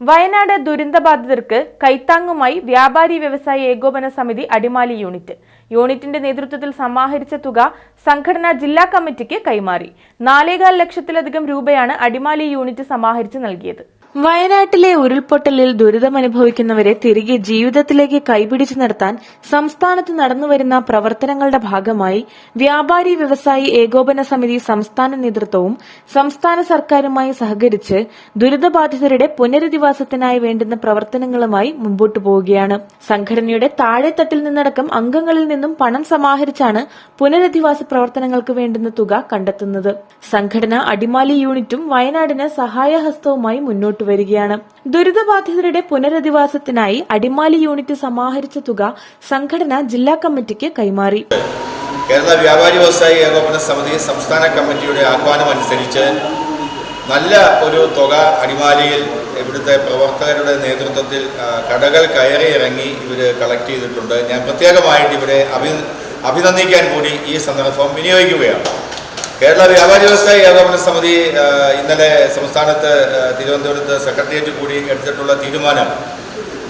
വയനാട് ദുരന്തബാധിതർക്ക് കൈത്താങ്ങുമായി വ്യാപാരി വ്യവസായ ഏകോപന സമിതി അടിമാലി യൂണിറ്റ്. യൂണിറ്റിന്റെ നേതൃത്വത്തിൽ സമാഹരിച്ച തുക സംഘടനാ ജില്ലാ കമ്മിറ്റിക്ക് കൈമാറി. നാലേകാൽ ലക്ഷത്തിലധികം രൂപയാണ് അടിമാലി യൂണിറ്റ് സമാഹരിച്ച് നൽകിയത്. വയനാട്ടിലെ ഉരുൾപൊട്ടലിൽ ദുരിതമനുഭവിക്കുന്നവരെ തിരികെ ജീവിതത്തിലേക്ക് കൈപിടിച്ചു നടത്താൻ സംസ്ഥാനത്ത് നടന്നുവരുന്ന പ്രവർത്തനങ്ങളുടെ ഭാഗമായി വ്യാപാരി വ്യവസായി ഏകോപന സമിതി സംസ്ഥാന നേതൃത്വവും സംസ്ഥാന സർക്കാരുമായി സഹകരിച്ച് ദുരിതബാധിതരുടെ പുനരധിവാസത്തിനായി വേണ്ടുന്ന പ്രവർത്തനങ്ങളുമായി മുമ്പോട്ടു പോവുകയാണ്. സംഘടനയുടെ താഴെത്തട്ടിൽ നിന്നടക്കം അംഗങ്ങളിൽ നിന്നും പണം സമാഹരിച്ചാണ് പുനരധിവാസ പ്രവർത്തനങ്ങൾക്ക് വേണ്ടുന്ന തുക കണ്ടെത്തുന്നത്. സംഘടന അടിമാലി യൂണിറ്റും വയനാടിന് സഹായഹസ്തവുമായി മുന്നോട്ടു വരികയാണ്. ദുരിതബാധിതരുടെ പുനരധിവാസത്തിനായി അടിമാലി യൂണിറ്റ് സമാഹരിച്ച തുക സംഘടന ജില്ലാ കമ്മിറ്റിക്ക് കൈമാറി. കേരള വ്യാപാരി വ്യവസായി ഏകോപന സമിതി സംസ്ഥാന കമ്മിറ്റിയുടെ ആഹ്വാനം അനുസരിച്ച് നല്ല ഒരു തുക അടിമാലിയിൽ ഇവിടുത്തെ പ്രവർത്തകരുടെ നേതൃത്വത്തിൽ കടകൾ കയറി ഇറങ്ങി ഇവർ കളക്ട് ചെയ്തിട്ടുണ്ട്. ഞാൻ പ്രത്യേകമായിട്ട് ഇവിടെ അഭി അഭിനന്ദിക്കാൻ കൂടി ഈ സന്ദർഭം വിനിയോഗിക്കുകയാണ്. കേരള വ്യാപാരി വ്യവസായ ഏകോപന സമിതി ഇന്നലെ സംസ്ഥാനത്ത് തിരുവനന്തപുരത്ത് സെക്രട്ടേറിയറ്റ് കൂടി എടുത്തിട്ടുള്ള തീരുമാനം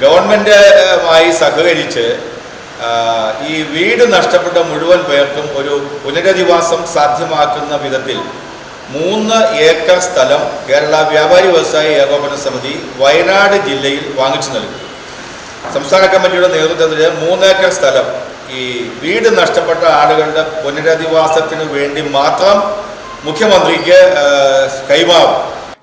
ഗവൺമെന്റുമായി സഹകരിച്ച് ഈ വീട് നഷ്ടപ്പെട്ട മുഴുവൻ പേർക്കും ഒരു പുനരധിവാസം സാധ്യമാക്കുന്ന വിധത്തിൽ മൂന്ന് ഏക്കർ സ്ഥലം കേരള വ്യാപാരി വ്യവസായ ഏകോപന സമിതി വയനാട് ജില്ലയിൽ വാങ്ങിച്ചു നൽകി. സംസ്ഥാന കമ്മിറ്റിയുടെ നേതൃത്വത്തിൽ മൂന്നേക്കർ സ്ഥലം ഈ വീട് നഷ്ടപ്പെട്ട ആളുകളുടെ പുനരധിവാസത്തിന് വേണ്ടി മാത്രം മുഖ്യമന്ത്രിക്ക് കൈമാറും.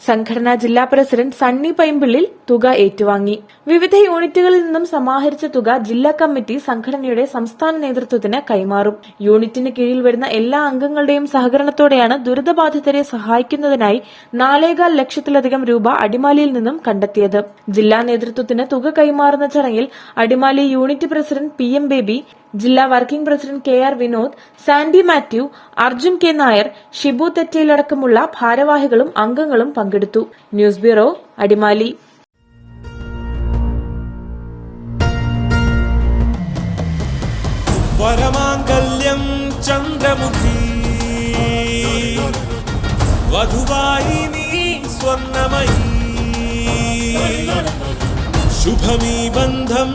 സംഘടനാ ജില്ലാ പ്രസിഡന്റ് സണ്ണി പൈമ്പിള്ളിൽ തുക ഏറ്റുവാങ്ങി. വിവിധ യൂണിറ്റുകളിൽ നിന്നും സമാഹരിച്ച തുക ജില്ലാ കമ്മിറ്റി സംഘടനയുടെ സംസ്ഥാന നേതൃത്വത്തിന് കൈമാറും. യൂണിറ്റിന് കീഴിൽ വരുന്ന എല്ലാ അംഗങ്ങളുടെയും സഹകരണത്തോടെയാണ് ദുരിതബാധിതരെ സഹായിക്കുന്നതിനായി നാലേകാൽ ലക്ഷത്തിലധികം രൂപ അടിമാലിയിൽ നിന്നും കണ്ടെത്തിയത്. ജില്ലാ നേതൃത്വത്തിന് തുക കൈമാറുന്ന ചടങ്ങിൽ Adimali unit president P M Baby ജില്ലാ working president K R Vinod Sandy Mathew Arjun K Nair Shibu തെറ്റയിലടക്കമുള്ള ഭാരവാഹികളും അംഗങ്ങളും പങ്കെടുത്തു. News bureau Adimali. വരമാംഗല്യം ചന്ദ്രമുഖി. വധുവായി നീ സ്വർണമയി. ശുഭമീ ബന്ധം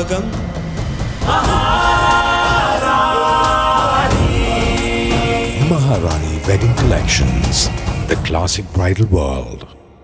भागम Maharani Wedding Collections, the classic bridal world.